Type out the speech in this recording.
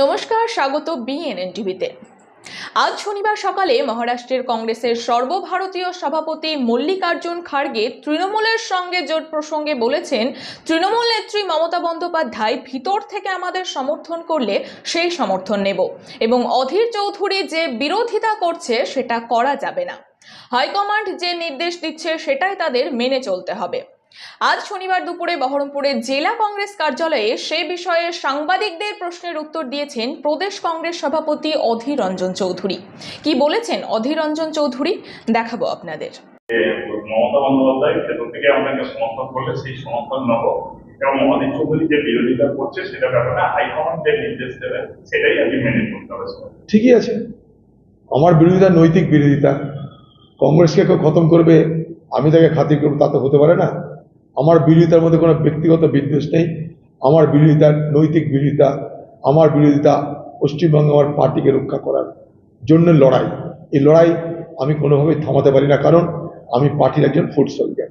নমস্কার, স্বাগত বিএনএন টিভিতে। আজ শনিবার সকালে মহারাষ্ট্রের কংগ্রেসের সর্বভারতীয় সভাপতি মল্লিকার্জুন খাড়গে তৃণমূলের সঙ্গে জোট প্রসঙ্গে বলেছেন, তৃণমূল নেত্রী মমতা বন্দ্যোপাধ্যায় ভিতর থেকে আমাদের সমর্থন করলে সেই সমর্থন নেব এবং অধীর চৌধুরী যে বিরোধিতা করছে সেটা করা যাবে না। হাইকমান্ড যে নির্দেশ দিচ্ছে সেটাই তাদের মেনে চলতে হবে। আজ শনিবার দুপুরে বহরমপুরে জেলা কংগ্রেস কার্যালয়ে সে বিষয়ে সাংবাদিকদের প্রশ্নের উত্তর দিয়েছেন প্রদেশ কংগ্রেস সভাপতি অধীর রঞ্জন চৌধুরী। কি বলেছেন অধীর রঞ্জন চৌধুরী? দেখাবো আপনাদের। মমতা বন্দ্যোপাধ্যায় থেকে সমর্থন করলে সেই সমর্থন নেব। এবং অধীর চৌধুরী যে বিরোধিতা করছে সেটা ব্যাপারে হাইকমান্ড যে নির্দেশ দেবে সেটাই আগে মেনে চলতে হবে ঠিকই আছে। আমার বিরোধিতা নৈতিক বিরোধিতা। কংগ্রেসকে কেউ খতম করবে আমি তাকে খাতির করব তা তো হতে পারে না। আমার বিরোধিতার মধ্যে কোনো ব্যক্তিগত বিদ্বেষ নেই, আমার বিরোধিতা নৈতিক বিরোধিতা, আমার বিরোধিতা পশ্চিমবঙ্গে আমার পার্টিকে রক্ষা করার জন্য লড়াই। এই লড়াই আমি কোনোভাবেই থামাতে পারি না, কারণ আমি পার্টির একজন ফুড সোলজার